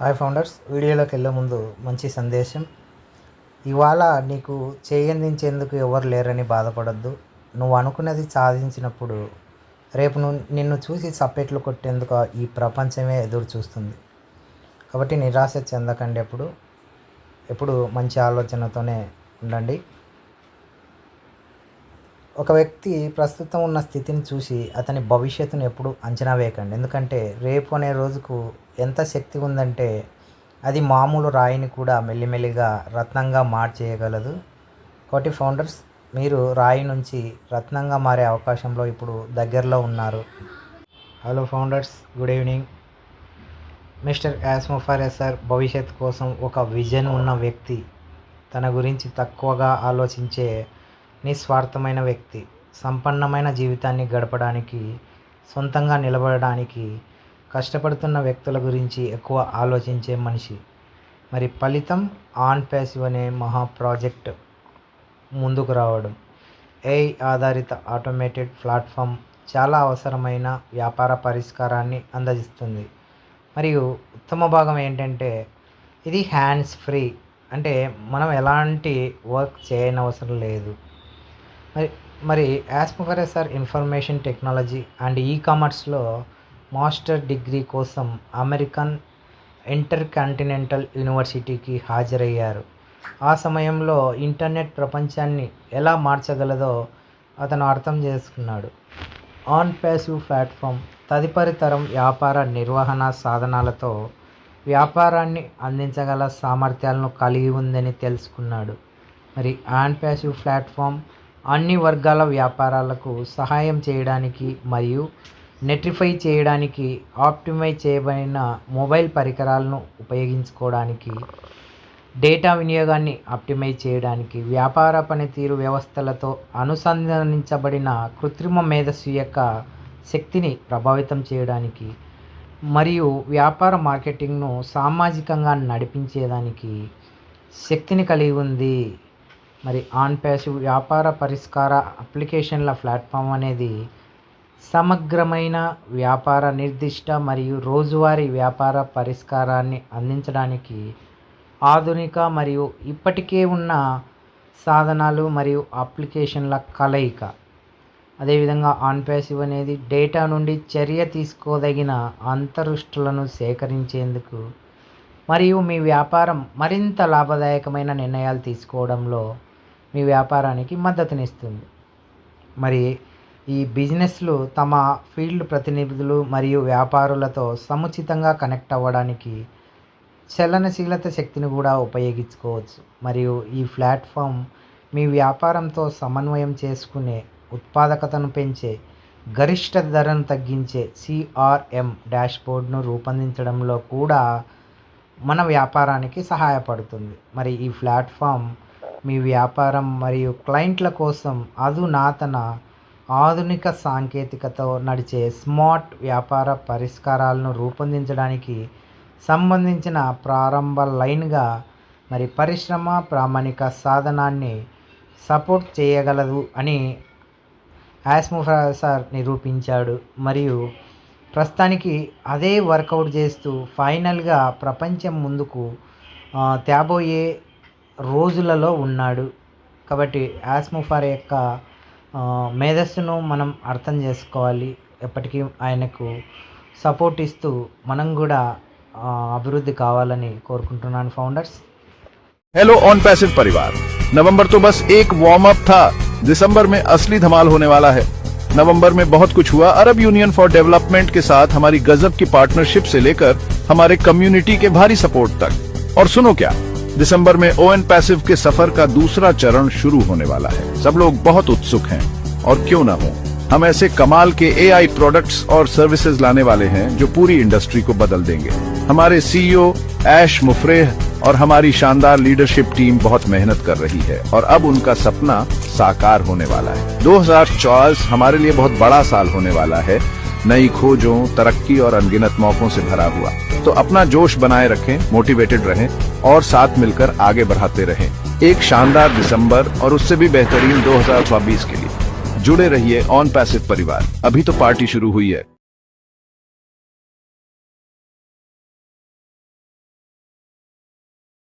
Hi founders వీడియోలోకి వెళ్ళే ముందు మంచి సందేశం. ఇవాళ నీకు చేయందించేందుకు ఎవరు లేరని బాధపడద్దు. నువ్వు అనుకున్నది సాధించినప్పుడు రేపు నువ్వు నిన్ను చూసి సప్పెట్లు కొట్టేందుకు ఈ ప్రపంచమే ఎదురు చూస్తుంది. కాబట్టి నిరాశ చెందకండి ఎప్పుడు. ఎప్పుడు మంచి ఆలోచనతోనే ఉండండి. ఒక వ్యక్తి ప్రస్తుతం ఉన్న స్థితిని చూసి అతని భవిష్యత్తును ఎప్పుడు అంచనా వేయకండి. ఎందుకంటే రేపు అనే రోజుకు ఎంత శక్తి ఉందంటే అది మామూలు రాయిని కూడా మెల్లిమెల్లిగా రత్నంగా మార్చేయగలదు. కోటి ఫౌండర్స్ మీరు రాయి నుంచి రత్నంగా మారే అవకాశంలో ఇప్పుడు దగ్గరలో ఉన్నారు. Hello founders good evening. Mister యాస్మోఫార్ sir భవిష్యత్ కోసం ఒక విజన్ ఉన్న వ్యక్తి తన గురించి తక్కువగా ఆలోచించే నిస్వార్థమైన వ్యక్తి సంపన్నమైన జీవితాన్ని గడపడానికి సొంతంగా నిలబడడానికి కష్టపడుతున్న వ్యక్తుల గురించి ఎక్కువ ఆలోచించే మనిషి. మరి ఫలితం ఆన్ ప్యాసివ్ అనే మహా ప్రాజెక్ట్ ముందుకు రావడం. ఏఐ ఆధారిత ఆటోమేటెడ్ ప్లాట్ఫామ్ చాలా అవసరమైన వ్యాపార పరిష్కారాన్ని అందజేస్తుంది. మరియు ఉత్తమ భాగం ఏంటంటే ఇది హ్యాండ్స్ ఫ్రీ అంటే మనం ఎలాంటి వర్క్ చేయనవసరం లేదు. మరి మరి యాస్మఫరెసర్ ఇన్ఫర్మేషన్ టెక్నాలజీ అండ్ ఈ కామర్స్లో మాస్టర్ డిగ్రీ కోసం అమెరికన్ ఇంటర్ కాంటినెంటల్ యూనివర్సిటీకి హాజరయ్యారు. ఆ సమయంలో ఇంటర్నెట్ ప్రపంచాన్ని ఎలా మార్చగలదో అతను అర్థం చేసుకున్నాడు. ఆన్ ప్యాసివ్ ప్లాట్ఫామ్ తదుపరి తరం వ్యాపార నిర్వహణ సాధనాలతో వ్యాపారాన్ని అందించగల సామర్థ్యాలను కలిగి ఉందని తెలుసుకున్నాడు. మరి ఆన్ ప్యాసివ్ ప్లాట్ఫామ్ అన్ని వర్గాల వ్యాపారాలకు సహాయం చేయడానికి మరియు నెట్రిఫై చేయడానికి ఆప్టిమైజ్ చేయబడిన మొబైల్ పరికరాలను ఉపయోగించుకోవడానికి డేటా వినియోగాన్ని ఆప్టిమైజ్ చేయడానికి వ్యాపార పనితీరు వ్యవస్థలతో అనుసంధానించబడిన కృత్రిమ మేధస్సు యొక్క శక్తిని ప్రభావితం చేయడానికి మరియు వ్యాపార మార్కెటింగ్ను సామాజికంగా నడిపించేదానికి శక్తిని కలిగి ఉంది. మరి ఆన్ ప్యాసివ్ వ్యాపార పరిష్కార అప్లికేషన్ల ప్లాట్ఫామ్ అనేది సమగ్రమైన వ్యాపార నిర్దిష్ట మరియు రోజువారీ వ్యాపార పరిష్కారాన్ని అందించడానికి ఆధునిక మరియు ఇప్పటికే ఉన్న సాధనాలు మరియు అప్లికేషన్ల కలయిక. అదేవిధంగా ఆన్పాసివ్ అనేది డేటా నుండి చర్య తీసుకోదగిన అంతరుష్టులను సేకరించేందుకు మరియు మీ వ్యాపారం మరింత లాభదాయకమైన నిర్ణయాలు తీసుకోవడంలో మీ వ్యాపారానికి మద్దతునిస్తుంది. మరి ఈ బిజినెస్లు తమ ఫీల్డ్ ప్రతినిధులు మరియు వ్యాపారులతో సముచితంగా కనెక్ట్ అవ్వడానికి చలనశీలత శక్తిని కూడా ఉపయోగించుకోవచ్చు. మరియు ఈ ప్లాట్ఫామ్ మీ వ్యాపారంతో సమన్వయం చేసుకునే ఉత్పాదకతను పెంచే గరిష్ట ధరను తగ్గించే సిఆర్ఎం డాష్బోర్డ్ను రూపొందించడంలో కూడా మన వ్యాపారానికి సహాయపడుతుంది. మరి ఈ ప్లాట్ఫామ్ మీ వ్యాపారం మరియు క్లయింట్ల కోసం అధునాతన ఆధునిక సాంకేతికతో నడిచే స్మార్ట్ వ్యాపార పరిష్కారాలను రూపొందించడానికి సంబంధించిన ప్రారంభ లైన్గా మరి పరిశ్రమ ప్రామాణిక సాధనాన్ని సపోర్ట్ చేయగలదు అని యాస్ముఫ్రాసర్ నిరూపించాడు. మరియు ప్రస్తుతానికి అదే వర్కౌట్ చేస్తూ ఫైనల్గా ప్రపంచం ముందుకు తేబోయే రోజులలో ఉన్నాడు. కాబట్టి యాస్మోఫార్ యొక్క మేధస్సును మనం అర్థం చేసుకోవాలి ఎప్పటికీ ఆయనకు సపోర్ట్ ఇస్తూ మనం కూడా ఆ, అభివృద్ధి కావాలని కోరుకుంటున్నాను ఫౌండర్స్ हेलो ऑन पैसिव परिवार नवंबर तो बस एक वार्म अप था दिसंबर में असली धमाल होने वाला है नवंबर में बहुत कुछ हुआ अरब यूनियन फॉर डेवलपमेंट के साथ हमारी गजब की पार्टनरशिप से लेकर हमारे कम्युनिटी के भारी सपोर्ट तक और सुनो क्या दिसंबर में ओएन पैसिव के सफ़र का दूसरा चरण शुरू होने वाला है। सब लोग बहुत उत्सुक हैं। और क्यों ना हो? हम ऐसे कमाल के एआई प्रोडक्ट्स और सर्विसेज़ लाने वाले हैं जो पूरी इंडस्ट्री को बदल देंगे। हमारे सीईओ ऐश मुफरेह और हमारी शानदार लीडरशिप टीम बहुत मेहनत कर रही है और अब उनका सपना साकार होने वाला है। 2024 हमारे लिए बहुत बड़ा साल होने वाला है। नई खोजों, तरक्की और अनगिनत मौकों से भरा हुआ। तो अपना जोश बनाए रखें मोटिवेटेड रहें और साथ मिलकर आगे बढ़ाते रहें। एक शानदार दिसंबर और उससे भी बेहतरीन 2024 के लिए। जुड़े रहिए ऑन पैसिव परिवार। अभी तो पार्टी शुरू हुई है।